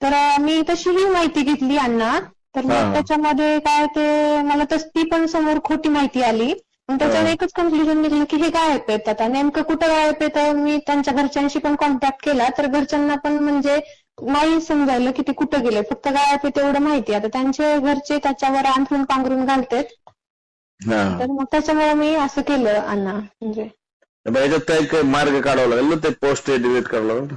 तर मी तशीही माहिती घेतली अण्णा. तर हा. मग त्याच्यामध्ये काय ते मला तस ती पण समोर खोटी माहिती आली. मग त्याच्यावर हा. एकच कन्क्लुजन निघलं की हे गायब आहेत. आता नेमकं कुठं गायब आहे तर मी त्यांच्या घरच्यांशी पण कॉन्टॅक्ट केला. तर घरच्यांना पण म्हणजे नाही समजायला की ते कुठं गेले. फक्त गायब आहे तेवढं माहिती. आता त्यांचे घरचे त्याच्यावर अंथरून पांघरून घालतेत. हा. तर मग त्याच्यामुळे मी असं केलं अण्णा. म्हणजे याच्यात काही काही मार्ग काढावा लागेल ना? ते पोस्ट डिलीट करावं लागेल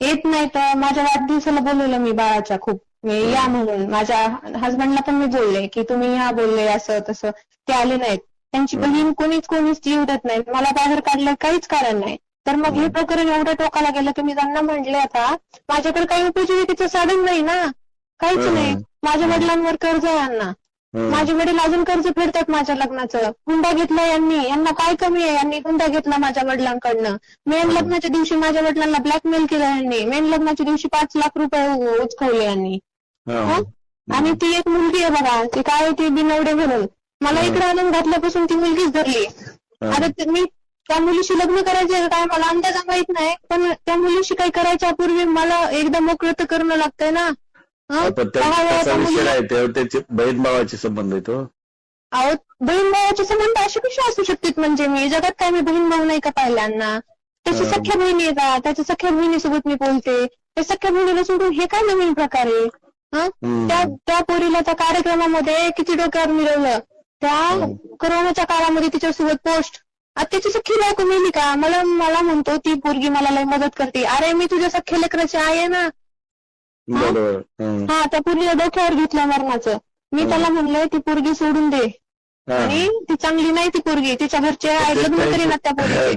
येत नाही तर माझ्या वाढदिवसाला बोलवलं मी बाळाच्या खूप. या म्हणून. माझ्या हसबंडला पण मी बोलले की तुम्ही या बोलले असं तसं. ते आले नाहीत. त्यांची बहीण कोणीच कोणीच जीव देत नाही. मला बाहेर काढलं काहीच कारण नाही. तर मग हे प्रकरण एवढं टोकाला गेलं की मी त्यांना म्हटले आता माझ्याकडे काही उपजीविकेचं साधन नाही ना. काहीच. नाही. माझ्या वडिलांवर कर्ज आहे यांना. माझे वडील अजून कर्ज फेडतात माझ्या लग्नाचं. हुंडा घेतला यांनी. यांना काय कमी आहे? यांनी हुंडा घेतला माझ्या वडिलांकडनं. मेन लग्नाच्या दिवशी माझ्या वडिलांना ब्लॅकमेल केलं यांनी. मेन लग्नाच्या दिवशी पाच लाख रुपये उचकवले यांनी? आणि ती एक मुलगी आहे बघा. ती काय ती बिनवडे म्हणून. मला. इकडे आणून घातल्यापासून ती मुलगीच धरली. आता मी त्या मुलीशी लग्न करायचे काय? मला अंदाज माहीत नाही. पण त्या मुलीशी काही करायच्या पूर्वी मला एकदा मोकळं तर करणं लागतंय ना? पण त्याचा त्या विषय आहे त्यावर त्याचे बहीण भावाचे संबंध आहेत हो. अहो बहीण भावाचे संबंध असे कसे असू शकतात? म्हणजे मी जगात काय मी बहीण भाऊ नाही का पाहिल्यांना? त्याची. सख्या बहिणी येतात त्याच्या सख्या बहिणीसोबत मी बोलते. त्या सख्या बहिणीला सोडून हे काय नवीन प्रकार आहे? हं? त्या त्या पोरीला त्या कार्यक्रमामध्ये किती डोक्यावर मिळवलं? त्या. कोरोनाच्या काळामध्ये तिच्यासोबत पोस्ट. त्याची सख्खी बायको मिळली का? मला मला म्हणतो ती पोरगी मला लय मदत करते. अरे मी तुझ्या सख्या लेकराची आहे ना. बरोबर. हा. त्या पोरीला डोक्यावर घेतलं मरणाचं. मी. त्याला म्हणलंय ती पोरगी सोडून दे. आणि ती चांगली नाही ती पोरगी तिच्या घरचे लग्न तरी ना त्या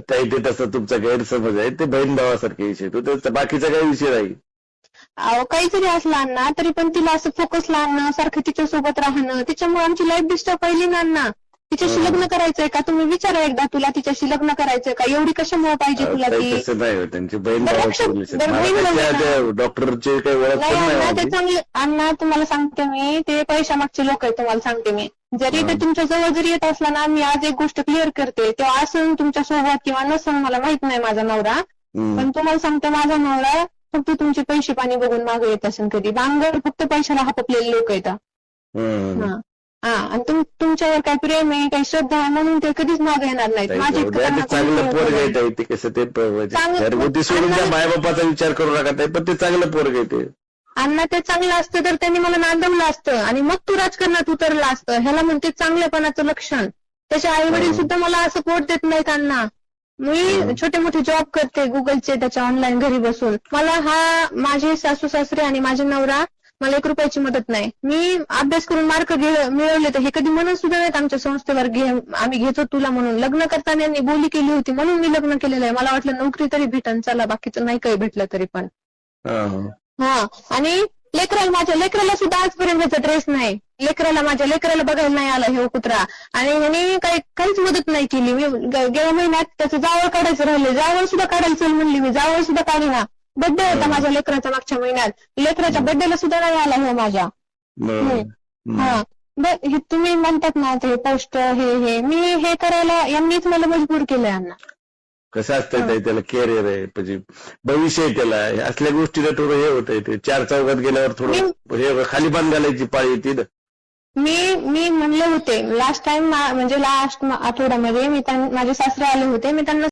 ताई ते तसं तुमचा गैरसमज आहे. ते बहीण भावासारखे विषय. तो त्याचा बाकीचा काही विषय नाही. अहो काही जरी असलं अण्णा तरी पण तिला असं फोकसला आणणं सारखं तिच्या सोबत राहणं त्याच्यामुळे आमची लाईफ डिस्टर्ब पहिली ना अण्णा. तिच्याशी. लग्न करायचंय का तुम्ही विचारा एकदा तुला तिच्याशी लग्न करायचंय का एवढी कशामुळे पाहिजे तुला ती तसं नाही हो, त्यांची बहीण बरं, भावाचे लक्षात- relation. बरं, मला बहीण त्याच्या भाऊ त्या डॉक्टरचे काही ओळख नाही पण नाही अण्णा ते माझी. चांगले अण्णा तुम्हाला सांगते मी ते पैशामागचे लोक आहेत तुम्हाला सांगते मी जरी ते हं. तुमच्या जवळ जरी येत असला ना मी आज एक गोष्ट क्लिअर करते तेव्हा असून तुमच्यासोबत किंवा नसून मला माहीत नाही माझा नवरा हम्म. पण तुम्हाला सांगते माझा नवरा फक्त तुमचे पैसे पाणी बघून मागे येत असेल कधी बांगर फक्त पैशाला हापपलेले लोक हम्म. हा हा आणि तुम तुमच्यावर काही प्रेम आहे काही श्रद्धा आहे म्हणून ते कधीच मागे येणार नाहीत. माझी ते चांगलं पोरग आहे ते कसं ते घरगुती सोडून त्या मायबापाचा विचार करू नका ताई पण ते चांगलं आहे ते. अण्णा ते चांगलं असतं तर त्यांनी मला नांदवलं असतं. आणि मग तू राजकारणात उतरलं असतं. ह्याला म्हणते चांगलेपणाचं लक्षण. त्याचे आई वडील हं. सुद्धा मला सपोर्ट देत नाहीत अण्णा. मी हं. छोटे मोठे जॉब करते गुगलचे त्याच्या ऑनलाईन घरी बसून. मला हा माझे सासू सासरे आणि माझे नवरा मला एक रुपयाची मदत नाही. मी अभ्यास करून मार्क मिळवले तर हे कधी म्हणत सुद्धा नाहीत आमच्या संस्थेवर घे आम्ही घेतो तुला म्हणून. लग्न करताना यांनी बोली केली होती म्हणून मी लग्न केलेलं आहे. मला वाटलं नोकरी तरी भेटन चला बाकीचं नाही काही भेटलं तरी पण. हा, आणि लेकराला माझ्या लेकराला सुद्धा आजपर्यंत त्याचा ड्रेस नाही. लेकराला माझ्या लेकराला बघायला नाही आला हे कुत्रा. आणि ह्याने काही काहीच मदत नाही केली. मी गेल्या महिन्यात त्याचं जावळ काढायचं राहिले. जावळ सुद्धा काढायला चल म्हणली मी. जावळ सुद्धा काढेना. बड्डे होता माझ्या लेकराचा मागच्या महिन्यात. लेकराच्या बड्डेला सुद्धा नाही आला हो माझ्या. हा. हे तुम्ही म्हणतात ना ते पोस्ट हे हे. मी हे करायला यांनीच मला मजबूर केलंय यांना. कसं असतं ते त्याला कॅरियर आहे म्हणजे भविष्य आहे. त्याला असल्या गोष्टीला थोडं हे होतंय ते. चार चौघात गेल्यावर थोडं हे खाली बांध घालायची पाळी येते. मी मी म्हणले होते लास्ट टाइम म्हणजे लास्ट आठवड्यामध्ये मी माझे सासरे आले होते. मी त्यांना